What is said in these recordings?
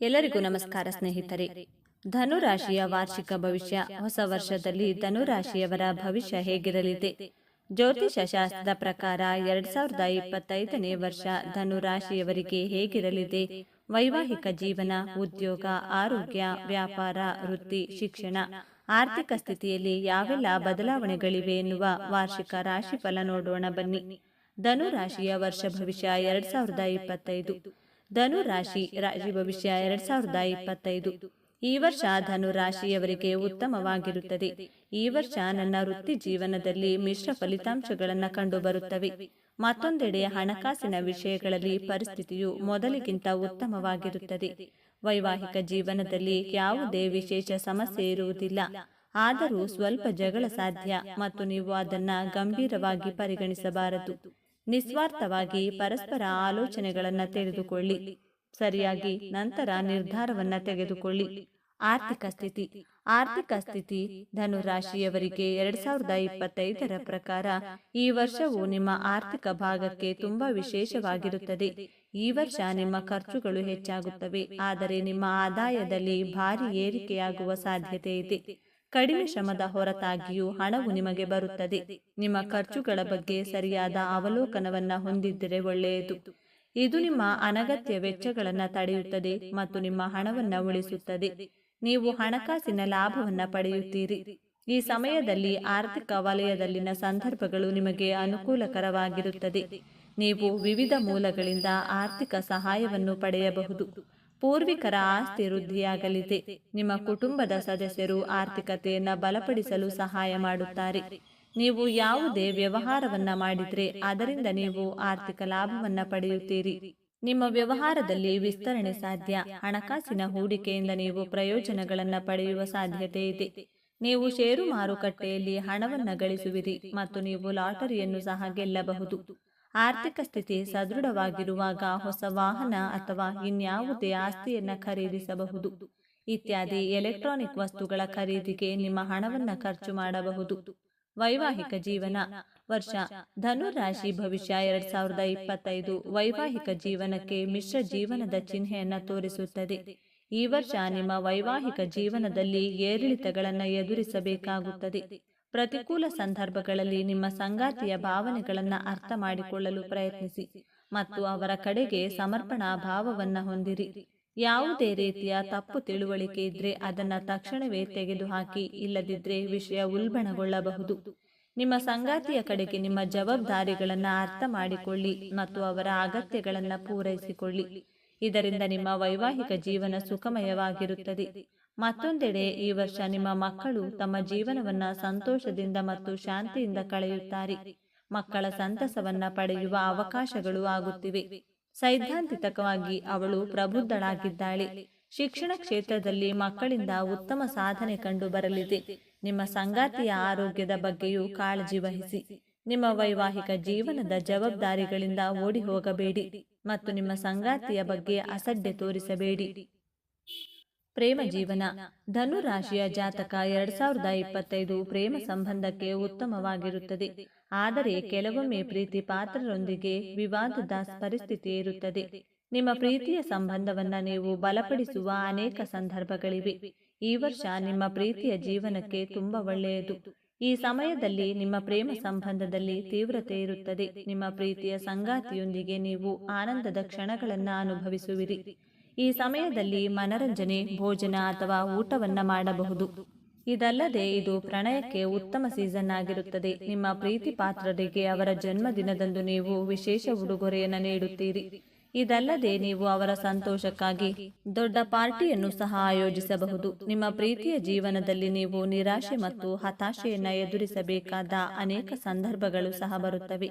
ಎಲ್ಲರಿಗೂ ನಮಸ್ಕಾರ ಸ್ನೇಹಿತರೆ. ಧನುರಾಶಿಯ ವಾರ್ಷಿಕ ಭವಿಷ್ಯ ಹೊಸ ವರ್ಷದಲ್ಲಿ ಧನುರಾಶಿಯವರ ಭವಿಷ್ಯ ಹೇಗಿರಲಿದೆ? ಜ್ಯೋತಿಷ ಶಾಸ್ತ್ರದ ಪ್ರಕಾರ ಎರಡ್ ಸಾವಿರದ ಇಪ್ಪತ್ತೈದನೇ ವರ್ಷ ಧನುರಾಶಿಯವರಿಗೆ ಹೇಗಿರಲಿದೆ? ವೈವಾಹಿಕ ಜೀವನ ಉದ್ಯೋಗ ಆರೋಗ್ಯ ವ್ಯಾಪಾರ ವೃತ್ತಿ ಶಿಕ್ಷಣ ಆರ್ಥಿಕ ಸ್ಥಿತಿಯಲ್ಲಿ ಯಾವೆಲ್ಲ ಬದಲಾವಣೆಗಳಿವೆ ಎನ್ನುವ ವಾರ್ಷಿಕ ರಾಶಿ ಫಲ ನೋಡೋಣ ಬನ್ನಿ. ಧನುರಾಶಿಯ ವರ್ಷ ಭವಿಷ್ಯ ಎರಡ್ ಸಾವಿರದ ಇಪ್ಪತ್ತೈದು. ಧನು ರಾಶಿ ರಾಶಿ ಭವಿಷ್ಯ ಎರಡ್ ಸಾವಿರದ ಇಪ್ಪತ್ತೈದು. ಈ ವರ್ಷ ಧನು ರಾಶಿಯವರಿಗೆ ಉತ್ತಮವಾಗಿರುತ್ತದೆ. ಈ ವರ್ಷ ನನ್ನ ವೃತ್ತಿ ಜೀವನದಲ್ಲಿ ಮಿಶ್ರ ಫಲಿತಾಂಶಗಳನ್ನು ಕಂಡುಬರುತ್ತವೆ. ಮತ್ತೊಂದೆಡೆ ಹಣಕಾಸಿನ ವಿಷಯಗಳಲ್ಲಿ ಪರಿಸ್ಥಿತಿಯು ಮೊದಲಿಗಿಂತ ಉತ್ತಮವಾಗಿರುತ್ತದೆ. ವೈವಾಹಿಕ ಜೀವನದಲ್ಲಿ ಯಾವುದೇ ವಿಶೇಷ ಸಮಸ್ಯೆ ಇರುವುದಿಲ್ಲ. ಆದರೂ ಸ್ವಲ್ಪ ಜಗಳ ಸಾಧ್ಯ ಮತ್ತು ನೀವು ಅದನ್ನ ಗಂಭೀರವಾಗಿ ಪರಿಗಣಿಸಬಾರದು. ನಿಸ್ವಾರ್ಥವಾಗಿ ಪರಸ್ಪರ ಆಲೋಚನೆಗಳನ್ನು ತೆಗೆದುಕೊಳ್ಳಿ. ಸರಿಯಾಗಿ ನಂತರ ನಿರ್ಧಾರವನ್ನ ತೆಗೆದುಕೊಳ್ಳಿ. ಆರ್ಥಿಕ ಸ್ಥಿತಿ. ಆರ್ಥಿಕ ಸ್ಥಿತಿ ಧನು ರಾಶಿಯವರಿಗೆ ಎರಡ್ ಸಾವಿರದ ಇಪ್ಪತ್ತೈದರ ಪ್ರಕಾರ ಈ ವರ್ಷವು ನಿಮ್ಮ ಆರ್ಥಿಕ ಭಾಗಕ್ಕೆ ತುಂಬಾ ವಿಶೇಷವಾಗಿರುತ್ತದೆ. ಈ ವರ್ಷ ನಿಮ್ಮ ಖರ್ಚುಗಳು ಹೆಚ್ಚಾಗುತ್ತವೆ. ಆದರೆ ನಿಮ್ಮ ಆದಾಯದಲ್ಲಿ ಭಾರಿ ಏರಿಕೆಯಾಗುವ ಸಾಧ್ಯತೆ ಇದೆ. ಕಡಿಮೆ ಶ್ರಮದ ಹೊರತಾಗಿಯೂ ಹಣವು ನಿಮಗೆ ಬರುತ್ತದೆ. ನಿಮ್ಮ ಖರ್ಚುಗಳ ಬಗ್ಗೆ ಸರಿಯಾದ ಅವಲೋಕನವನ್ನ ಹೊಂದಿದ್ದರೆ ಒಳ್ಳೆಯದು. ಇದು ನಿಮ್ಮ ಅನಗತ್ಯ ವೆಚ್ಚಗಳನ್ನು ತಡೆಯುತ್ತದೆ ಮತ್ತು ನಿಮ್ಮ ಹಣವನ್ನು ಉಳಿಸುತ್ತದೆ. ನೀವು ಹಣಕಾಸಿನ ಲಾಭವನ್ನು ಪಡೆಯುತ್ತೀರಿ. ಈ ಸಮಯದಲ್ಲಿ ಆರ್ಥಿಕ ವಲಯದಲ್ಲಿನ ಸಂದರ್ಭಗಳು ನಿಮಗೆ ಅನುಕೂಲಕರವಾಗಿರುತ್ತದೆ. ನೀವು ವಿವಿಧ ಮೂಲಗಳಿಂದ ಆರ್ಥಿಕ ಸಹಾಯವನ್ನು ಪಡೆಯಬಹುದು. ಪೂರ್ವಿಕರ ಆಸ್ತಿ ವೃದ್ಧಿಯಾಗಲಿದೆ. ನಿಮ್ಮ ಕುಟುಂಬದ ಸದಸ್ಯರು ಆರ್ಥಿಕತೆಯನ್ನು ಬಲಪಡಿಸಲು ಸಹಾಯ ಮಾಡುತ್ತಾರೆ. ನೀವು ಯಾವುದೇ ವ್ಯವಹಾರವನ್ನ ಮಾಡಿದ್ರೆ ಅದರಿಂದ ನೀವು ಆರ್ಥಿಕ ಲಾಭವನ್ನ ಪಡೆಯುತ್ತೀರಿ. ನಿಮ್ಮ ವ್ಯವಹಾರದಲ್ಲಿ ವಿಸ್ತರಣೆ ಸಾಧ್ಯ. ಹಣಕಾಸಿನ ಹೂಡಿಕೆಯಿಂದ ನೀವು ಪ್ರಯೋಜನಗಳನ್ನ ಪಡೆಯುವ ಸಾಧ್ಯತೆ ಇದೆ. ನೀವು ಷೇರು ಮಾರುಕಟ್ಟೆಯಲ್ಲಿ ಹಣವನ್ನ ಗಳಿಸುವಿರಿ ಮತ್ತು ನೀವು ಲಾಟರಿಯನ್ನು ಸಹ ಗೆಲ್ಲಬಹುದು. ಆರ್ಥಿಕ ಸ್ಥಿತಿ ಸದೃಢವಾಗಿರುವಾಗ ಹೊಸ ವಾಹನ ಅಥವಾ ಇನ್ಯಾವುದೇ ಆಸ್ತಿಯನ್ನು ಖರೀದಿಸಬಹುದು. ಇತ್ಯಾದಿ ಎಲೆಕ್ಟ್ರಾನಿಕ್ ವಸ್ತುಗಳ ಖರೀದಿಗೆ ನಿಮ್ಮ ಹಣವನ್ನು ಖರ್ಚು ಮಾಡಬಹುದು. ವೈವಾಹಿಕ ಜೀವನ. ವರ್ಷ ಧನುರಾಶಿ ಭವಿಷ್ಯ ಎರಡ್ ಸಾವಿರದ ಇಪ್ಪತ್ತೈದು ವೈವಾಹಿಕ ಜೀವನಕ್ಕೆ ಮಿಶ್ರ ಜೀವನದ ಚಿಹ್ನೆಯನ್ನು ತೋರಿಸುತ್ತದೆ. ಈ ವರ್ಷ ನಿಮ್ಮ ವೈವಾಹಿಕ ಜೀವನದಲ್ಲಿ ಏರಿಳಿತಗಳನ್ನು ಎದುರಿಸಬೇಕಾಗುತ್ತದೆ. ಪ್ರತಿಕೂಲ ಸಂದರ್ಭಗಳಲ್ಲಿ ನಿಮ್ಮ ಸಂಗಾತಿಯ ಭಾವನೆಗಳನ್ನು ಅರ್ಥ ಮಾಡಿಕೊಳ್ಳಲು ಪ್ರಯತ್ನಿಸಿ ಮತ್ತು ಅವರ ಕಡೆಗೆ ಸಮರ್ಪಣಾ ಭಾವವನ್ನು ಹೊಂದಿರಿ. ಯಾವುದೇ ರೀತಿಯ ತಪ್ಪು ತಿಳುವಳಿಕೆ ಇದ್ರೆ ಅದನ್ನು ತಕ್ಷಣವೇ ತೆಗೆದುಹಾಕಿ ಇಲ್ಲದಿದ್ರೆ ವಿಷಯ ಉಲ್ಬಣಗೊಳ್ಳಬಹುದು. ನಿಮ್ಮ ಸಂಗಾತಿಯ ಕಡೆಗೆ ನಿಮ್ಮ ಜವಾಬ್ದಾರಿಗಳನ್ನು ಅರ್ಥ ಮಾಡಿಕೊಳ್ಳಿ ಮತ್ತು ಅವರ ಅಗತ್ಯಗಳನ್ನು ಪೂರೈಸಿಕೊಳ್ಳಿ. ಇದರಿಂದ ನಿಮ್ಮ ವೈವಾಹಿಕ ಜೀವನ ಸುಖಮಯವಾಗಿರುತ್ತದೆ. ಮತ್ತೊಂದೆಡೆ ಈ ವರ್ಷ ನಿಮ್ಮ ಮಕ್ಕಳು ತಮ್ಮ ಜೀವನವನ್ನ ಸಂತೋಷದಿಂದ ಮತ್ತು ಶಾಂತಿಯಿಂದ ಕಳೆಯುತ್ತಾರೆ. ಮಕ್ಕಳ ಸಂತಸವನ್ನ ಪಡೆಯುವ ಅವಕಾಶಗಳು ಆಗುತ್ತಿವೆ. ಸೈದ್ಧಾಂತಿಕವಾಗಿ ಅವಳು ಪ್ರಬುದ್ಧಳಾಗಿದ್ದಾಳೆ. ಶಿಕ್ಷಣ ಕ್ಷೇತ್ರದಲ್ಲಿ ಮಕ್ಕಳಿಂದ ಉತ್ತಮ ಸಾಧನೆ ಕಂಡು ಬರಲಿದೆ. ನಿಮ್ಮ ಸಂಗಾತಿಯ ಆರೋಗ್ಯದ ಬಗ್ಗೆಯೂ ಕಾಳಜಿ ವಹಿಸಿ. ನಿಮ್ಮ ವೈವಾಹಿಕ ಜೀವನದ ಜವಾಬ್ದಾರಿಗಳಿಂದ ಓಡಿ ಹೋಗಬೇಡಿ ಮತ್ತು ನಿಮ್ಮ ಸಂಗಾತಿಯ ಬಗ್ಗೆ ಅಸಡ್ಡೆ ತೋರಿಸಬೇಡಿ. ಪ್ರೇಮ ಜೀವನ. ಧನು ರಾಶಿಯ ಜಾತಕ ಎರಡ್ ಸಾವಿರದ ಇಪ್ಪತ್ತೈದು ಪ್ರೇಮ ಸಂಬಂಧಕ್ಕೆ ಉತ್ತಮವಾಗಿರುತ್ತದೆ. ಆದರೆ ಕೆಲವೊಮ್ಮೆ ಪ್ರೀತಿ ಪಾತ್ರರೊಂದಿಗೆ ವಿವಾದದ ಪರಿಸ್ಥಿತಿ ಇರುತ್ತದೆ. ನಿಮ್ಮ ಪ್ರೀತಿಯ ಸಂಬಂಧವನ್ನ ನೀವು ಬಲಪಡಿಸುವ ಅನೇಕ ಸಂದರ್ಭಗಳಿವೆ. ಈ ವರ್ಷ ನಿಮ್ಮ ಪ್ರೀತಿಯ ಜೀವನಕ್ಕೆ ತುಂಬಾ ಒಳ್ಳೆಯದು. ಈ ಸಮಯದಲ್ಲಿ ನಿಮ್ಮ ಪ್ರೇಮ ಸಂಬಂಧದಲ್ಲಿ ತೀವ್ರತೆ ಇರುತ್ತದೆ. ನಿಮ್ಮ ಪ್ರೀತಿಯ ಸಂಗಾತಿಯೊಂದಿಗೆ ನೀವು ಆನಂದದ ಕ್ಷಣಗಳನ್ನು ಅನುಭವಿಸುವಿರಿ. ಈ ಸಮಯದಲ್ಲಿ ಮನರಂಜನೆ, ಭೋಜನ ಅಥವಾ ಊಟವನ್ನು ಮಾಡಬಹುದು. ಇದಲ್ಲದೆ ಇದು ಪ್ರಣಯಕ್ಕೆ ಉತ್ತಮ ಸೀಸನ್ ಆಗಿರುತ್ತದೆ. ನಿಮ್ಮ ಪ್ರೀತಿ ಪಾತ್ರರಿಗೆ ಅವರ ಜನ್ಮದಿನದಂದು ನೀವು ವಿಶೇಷ ಉಡುಗೊರೆಯನ್ನು ನೀಡುತ್ತೀರಿ. ಇದಲ್ಲದೆ ನೀವು ಅವರ ಸಂತೋಷಕ್ಕಾಗಿ ದೊಡ್ಡ ಪಾರ್ಟಿಯನ್ನು ಸಹ ಆಯೋಜಿಸಬಹುದು. ನಿಮ್ಮ ಪ್ರೀತಿಯ ಜೀವನದಲ್ಲಿ ನೀವು ನಿರಾಶೆ ಮತ್ತು ಹತಾಶೆಯನ್ನು ಎದುರಿಸಬೇಕಾದ ಅನೇಕ ಸಂದರ್ಭಗಳು ಸಹ ಬರುತ್ತವೆ.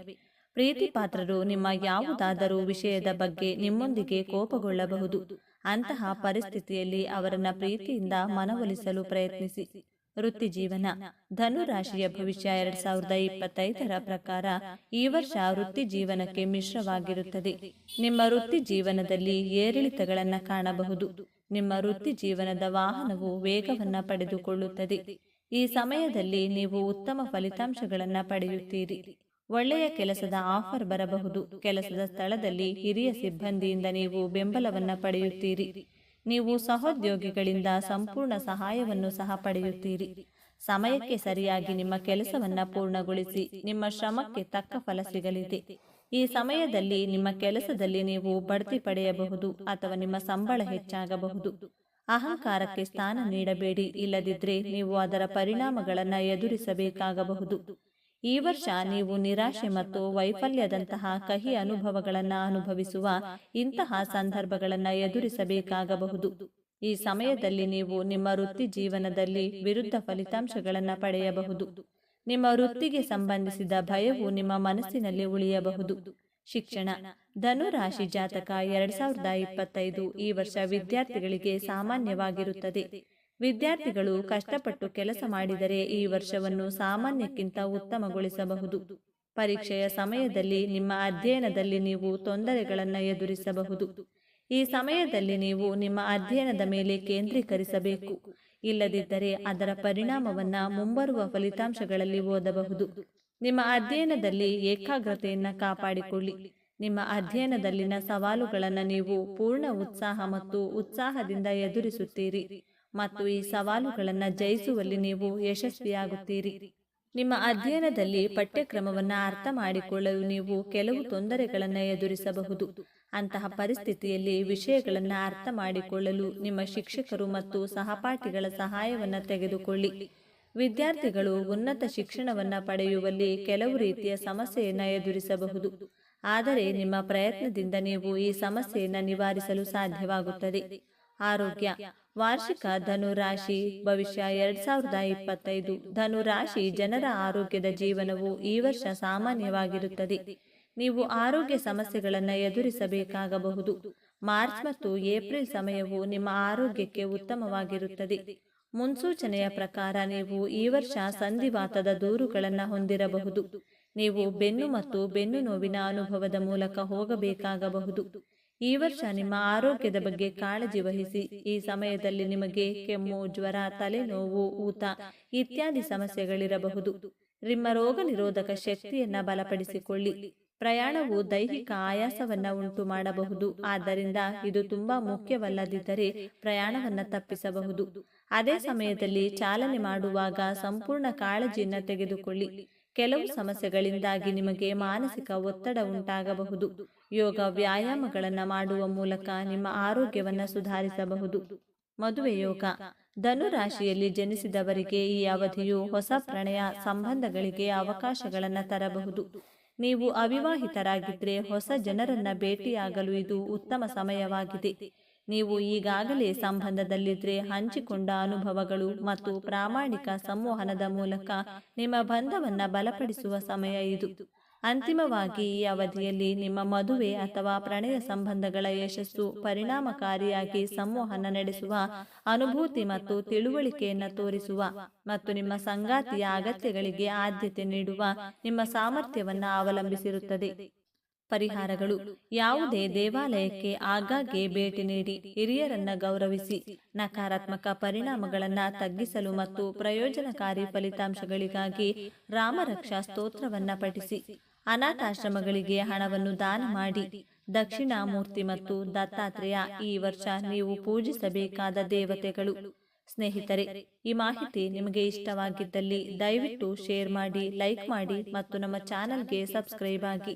ಪ್ರೀತಿ ಪಾತ್ರರು ನಿಮ್ಮ ಯಾವುದಾದರೂ ವಿಷಯದ ಬಗ್ಗೆ ನಿಮ್ಮೊಂದಿಗೆ ಕೋಪಗೊಳ್ಳಬಹುದು. ಅಂತಹ ಪರಿಸ್ಥಿತಿಯಲ್ಲಿ ಅವರನ್ನ ಪ್ರೀತಿಯಿಂದ ಮನವೊಲಿಸಲು ಪ್ರಯತ್ನಿಸಿ. ವೃತ್ತಿ ಜೀವನ ಧನು ರಾಶಿಯ ಭವಿಷ್ಯ ಎರಡ್ ಸಾವಿರದ ಇಪ್ಪತ್ತೈದರ ಪ್ರಕಾರ ಈ ವರ್ಷ ವೃತ್ತಿ ಜೀವನಕ್ಕೆ ಮಿಶ್ರವಾಗಿರುತ್ತದೆ. ನಿಮ್ಮ ವೃತ್ತಿ ಜೀವನದಲ್ಲಿ ಏರಿಳಿತಗಳನ್ನ ಕಾಣಬಹುದು. ನಿಮ್ಮ ವೃತ್ತಿ ಜೀವನದ ವಾಹನವು ವೇಗವನ್ನ ಪಡೆದುಕೊಳ್ಳುತ್ತದೆ. ಈ ಸಮಯದಲ್ಲಿ ನೀವು ಉತ್ತಮ ಫಲಿತಾಂಶಗಳನ್ನ ಪಡೆಯುತ್ತೀರಿ. ಒಳ್ಳೆಯ ಕೆಲಸದ ಆಫರ್ ಬರಬಹುದು. ಕೆಲಸದ ಸ್ಥಳದಲ್ಲಿ ಹಿರಿಯ ಸಿಬ್ಬಂದಿಯಿಂದ ನೀವು ಬೆಂಬಲವನ್ನು ಪಡೆಯುತ್ತೀರಿ. ನೀವು ಸಹೋದ್ಯೋಗಿಗಳಿಂದ ಸಂಪೂರ್ಣ ಸಹಾಯವನ್ನು ಸಹ ಪಡೆಯುತ್ತೀರಿ. ಸಮಯಕ್ಕೆ ಸರಿಯಾಗಿ ನಿಮ್ಮ ಕೆಲಸವನ್ನು ಪೂರ್ಣಗೊಳಿಸಿ. ನಿಮ್ಮ ಶ್ರಮಕ್ಕೆ ತಕ್ಕ ಫಲ ಸಿಗಲಿದೆ. ಈ ಸಮಯದಲ್ಲಿ ನಿಮ್ಮ ಕೆಲಸದಲ್ಲಿ ನೀವು ಬಡ್ತಿ ಪಡೆಯಬಹುದು ಅಥವಾ ನಿಮ್ಮ ಸಂಬಳ ಹೆಚ್ಚಾಗಬಹುದು. ಅಹಂಕಾರಕ್ಕೆ ಸ್ಥಾನ ನೀಡಬೇಡಿ. ಇಲ್ಲದಿದ್ದರೆ ನೀವು ಅದರ ಪರಿಣಾಮಗಳನ್ನು ಎದುರಿಸಬೇಕಾಗಬಹುದು. ಈ ವರ್ಷ ನೀವು ನಿರಾಶೆ ಮತ್ತು ವೈಫಲ್ಯದಂತಹ ಕಹಿ ಅನುಭವಗಳನ್ನು ಅನುಭವಿಸುವ ಇಂತಹ ಸಂದರ್ಭಗಳನ್ನು ಎದುರಿಸಬೇಕಾಗಬಹುದು. ಈ ಸಮಯದಲ್ಲಿ ನೀವು ನಿಮ್ಮ ವೃತ್ತಿ ಜೀವನದಲ್ಲಿ ವಿರುದ್ಧ ಫಲಿತಾಂಶಗಳನ್ನು ಪಡೆಯಬಹುದು. ನಿಮ್ಮ ವೃತ್ತಿಗೆ ಸಂಬಂಧಿಸಿದ ಭಯವು ನಿಮ್ಮ ಮನಸ್ಸಿನಲ್ಲಿ ಉಳಿಯಬಹುದು. ಶಿಕ್ಷಣ, ಧನುರಾಶಿ ಜಾತಕ ಎರಡ್ ಸಾವಿರದ ಇಪ್ಪತ್ತೈದು ಈ ವರ್ಷ ವಿದ್ಯಾರ್ಥಿಗಳಿಗೆ ಸಾಮಾನ್ಯವಾಗಿರುತ್ತದೆ. ವಿದ್ಯಾರ್ಥಿಗಳು ಕಷ್ಟಪಟ್ಟು ಕೆಲಸ ಮಾಡಿದರೆ ಈ ವರ್ಷವನ್ನು ಸಾಮಾನ್ಯಕ್ಕಿಂತ ಉತ್ತಮಗೊಳಿಸಬಹುದು. ಪರೀಕ್ಷೆಯ ಸಮಯದಲ್ಲಿ ನಿಮ್ಮ ಅಧ್ಯಯನದಲ್ಲಿ ನೀವು ತೊಂದರೆಗಳನ್ನು ಎದುರಿಸಬಹುದು. ಈ ಸಮಯದಲ್ಲಿ ನೀವು ನಿಮ್ಮ ಅಧ್ಯಯನದ ಮೇಲೆ ಕೇಂದ್ರೀಕರಿಸಬೇಕು. ಇಲ್ಲದಿದ್ದರೆ ಅದರ ಪರಿಣಾಮವನ್ನ ಮುಂಬರುವ ಫಲಿತಾಂಶಗಳಲ್ಲಿ ಓದಬಹುದು. ನಿಮ್ಮ ಅಧ್ಯಯನದಲ್ಲಿ ಏಕಾಗ್ರತೆಯನ್ನು ಕಾಪಾಡಿಕೊಳ್ಳಿ. ನಿಮ್ಮ ಅಧ್ಯಯನದಲ್ಲಿನ ಸವಾಲುಗಳನ್ನು ನೀವು ಪೂರ್ಣ ಉತ್ಸಾಹ ಮತ್ತು ಉತ್ಸಾಹದಿಂದ ಎದುರಿಸುತ್ತೀರಿ. ಮತ್ತು ಈ ಸವಾಲುಗಳನ್ನು ಜಯಿಸುವಲ್ಲಿ ನೀವು ಯಶಸ್ವಿಯಾಗುತ್ತೀರಿ. ನಿಮ್ಮ ಅಧ್ಯಯನದಲ್ಲಿ ಪಠ್ಯಕ್ರಮವನ್ನು ಅರ್ಥ ಮಾಡಿಕೊಳ್ಳಲು ನೀವು ಕೆಲವು ತೊಂದರೆಗಳನ್ನು ಎದುರಿಸಬಹುದು. ಅಂತಹ ಪರಿಸ್ಥಿತಿಯಲ್ಲಿ ವಿಷಯಗಳನ್ನು ಅರ್ಥ ಮಾಡಿಕೊಳ್ಳಲು ನಿಮ್ಮ ಶಿಕ್ಷಕರು ಮತ್ತು ಸಹಪಾಠಿಗಳ ಸಹಾಯವನ್ನು ತೆಗೆದುಕೊಳ್ಳಿ. ವಿದ್ಯಾರ್ಥಿಗಳು ಉನ್ನತ ಶಿಕ್ಷಣವನ್ನು ಪಡೆಯುವಲ್ಲಿ ಕೆಲವು ರೀತಿಯ ಸಮಸ್ಯೆಯನ್ನು ಎದುರಿಸಬಹುದು. ಆದರೆ ನಿಮ್ಮ ಪ್ರಯತ್ನದಿಂದ ನೀವು ಈ ಸಮಸ್ಯೆಯನ್ನು ನಿವಾರಿಸಲು ಸಾಧ್ಯವಾಗುತ್ತದೆ. ಆರೋಗ್ಯ. ವಾರ್ಷಿಕ ಧನು ರಾಶಿ ಭವಿಷ್ಯ ಎರಡ್ ಸಾವಿರದ ಇಪ್ಪತ್ತೈದು. ಧನು ರಾಶಿ ಜನರ ಆರೋಗ್ಯದ ಜೀವನವು ಈ ವರ್ಷ ಸಾಮಾನ್ಯವಾಗಿರುತ್ತದೆ. ನೀವು ಆರೋಗ್ಯ ಸಮಸ್ಯೆಗಳನ್ನು ಎದುರಿಸಬೇಕಾಗಬಹುದು. ಮಾರ್ಚ್ ಮತ್ತು ಏಪ್ರಿಲ್ ಸಮಯವು ನಿಮ್ಮ ಆರೋಗ್ಯಕ್ಕೆ ಉತ್ತಮವಾಗಿರುತ್ತದೆ. ಮುನ್ಸೂಚನೆಯ ಪ್ರಕಾರ ನೀವು ಈ ವರ್ಷ ಸಂಧಿವಾತದ ದೂರುಗಳನ್ನು ಹೊಂದಿರಬಹುದು. ನೀವು ಬೆನ್ನು ಮತ್ತು ಬೆನ್ನು ನೋವಿನ ಅನುಭವದ ಮೂಲಕ ಹೋಗಬೇಕಾಗಬಹುದು. ಈ ವರ್ಷ ನಿಮ್ಮ ಆರೋಗ್ಯದ ಬಗ್ಗೆ ಕಾಳಜಿ ವಹಿಸಿ, ಈ ಸಮಯದಲ್ಲಿ ನಿಮಗೆ ಕೆಮ್ಮು, ಜ್ವರ, ತಲೆನೋವು, ಊತ ಇತ್ಯಾದಿ ಸಮಸ್ಯೆಗಳಿರಬಹುದು. ನಿಮ್ಮ ರೋಗ ನಿರೋಧಕ ಶಕ್ತಿಯನ್ನ ಬಲಪಡಿಸಿಕೊಳ್ಳಿ. ಪ್ರಯಾಣವು ದೈಹಿಕ ಆಯಾಸವನ್ನ ಉಂಟು ಮಾಡಬಹುದು. ಆದ್ದರಿಂದ ಇದು ತುಂಬಾ ಮುಖ್ಯವಲ್ಲದಿದ್ದರೆ ಪ್ರಯಾಣವನ್ನ ತಪ್ಪಿಸಬಹುದು. ಅದೇ ಸಮಯದಲ್ಲಿ ಚಾಲನೆ ಮಾಡುವಾಗ ಸಂಪೂರ್ಣ ಕಾಳಜಿಯನ್ನು ತೆಗೆದುಕೊಳ್ಳಿ. ಕೆಲವು ಸಮಸ್ಯೆಗಳಿಂದಾಗಿ ನಿಮಗೆ ಮಾನಸಿಕ ಒತ್ತಡ ಉಂಟಾಗಬಹುದು. ಯೋಗ ವ್ಯಾಯಾಮಗಳನ್ನು ಮಾಡುವ ಮೂಲಕ ನಿಮ್ಮ ಆರೋಗ್ಯವನ್ನು ಸುಧಾರಿಸಬಹುದು. ಮದುವೆ ಯೋಗ. ಧನುರಾಶಿಯಲ್ಲಿ ಜನಿಸಿದವರಿಗೆ ಈ ಅವಧಿಯು ಹೊಸ ಪ್ರಣಯ ಸಂಬಂಧಗಳಿಗೆ ಅವಕಾಶಗಳನ್ನು ತರಬಹುದು. ನೀವು ಅವಿವಾಹಿತರಾಗಿದ್ದರೆ ಹೊಸ ಜನರನ್ನ ಭೇಟಿಯಾಗಲು ಇದು ಉತ್ತಮ ಸಮಯವಾಗಿದೆ. ನೀವು ಈಗಾಗಲೇ ಸಂಬಂಧದಲ್ಲಿದ್ದರೆ ಹಂಚಿಕೊಂಡ ಅನುಭವಗಳು ಮತ್ತು ಪ್ರಾಮಾಣಿಕ ಸಂವಹನದ ಮೂಲಕ ನಿಮ್ಮ ಬಂಧವನ್ನ ಬಲಪಡಿಸುವ ಸಮಯ ಇದು. ಅಂತಿಮವಾಗಿ ಈ ಅವಧಿಯಲ್ಲಿ ನಿಮ್ಮ ಮದುವೆ ಅಥವಾ ಪ್ರಣಯ ಸಂಬಂಧಗಳ ಯಶಸ್ಸು ಪರಿಣಾಮಕಾರಿಯಾಗಿ ಸಂವಹನ ನಡೆಸುವ ಅನುಭೂತಿ ಮತ್ತು ತಿಳುವಳಿಕೆಯನ್ನು ತೋರಿಸುವ ಮತ್ತು ನಿಮ್ಮ ಸಂಗಾತಿಯ ಅಗತ್ಯಗಳಿಗೆ ಆದ್ಯತೆ ನೀಡುವ ನಿಮ್ಮ ಸಾಮರ್ಥ್ಯವನ್ನು ಅವಲಂಬಿಸಿರುತ್ತದೆ. ಪರಿಹಾರಗಳು. ಯಾವುದೇ ದೇವಾಲಯಕ್ಕೆ ಆಗಾಗ್ಗೆ ಭೇಟಿ ನೀಡಿ ಹಿರಿಯರನ್ನ ಗೌರವಿಸಿ ನಕಾರಾತ್ಮಕ ಪರಿಣಾಮಗಳನ್ನು ತಗ್ಗಿಸಲು ಮತ್ತು ಪ್ರಯೋಜನಕಾರಿ ಫಲಿತಾಂಶಗಳಿಗಾಗಿ ರಾಮರಕ್ಷಾ ಸ್ತೋತ್ರವನ್ನ ಪಠಿಸಿ. ಅನಾಥಾಶ್ರಮಗಳಿಗೆ ಹಣವನ್ನು ದಾನ ಮಾಡಿ. ದಕ್ಷಿಣಾಮೂರ್ತಿ ಮತ್ತು ದತ್ತಾತ್ರೇಯ ಈ ವರ್ಷ ನೀವು ಪೂಜಿಸಬೇಕಾದ ದೇವತೆಗಳು. ಸ್ನೇಹಿತರೆ ಈ ಮಾಹಿತಿ ನಿಮಗೆ ಇಷ್ಟವಾಗಿದ್ದಲ್ಲಿ ದಯವಿಟ್ಟು ಶೇರ್ ಮಾಡಿ ಲೈಕ್ ಮಾಡಿ ಮತ್ತು ನಮ್ಮ ಚಾನಲ್ಗೆ ಸಬ್ಸ್ಕ್ರೈಬ್ ಆಗಿ.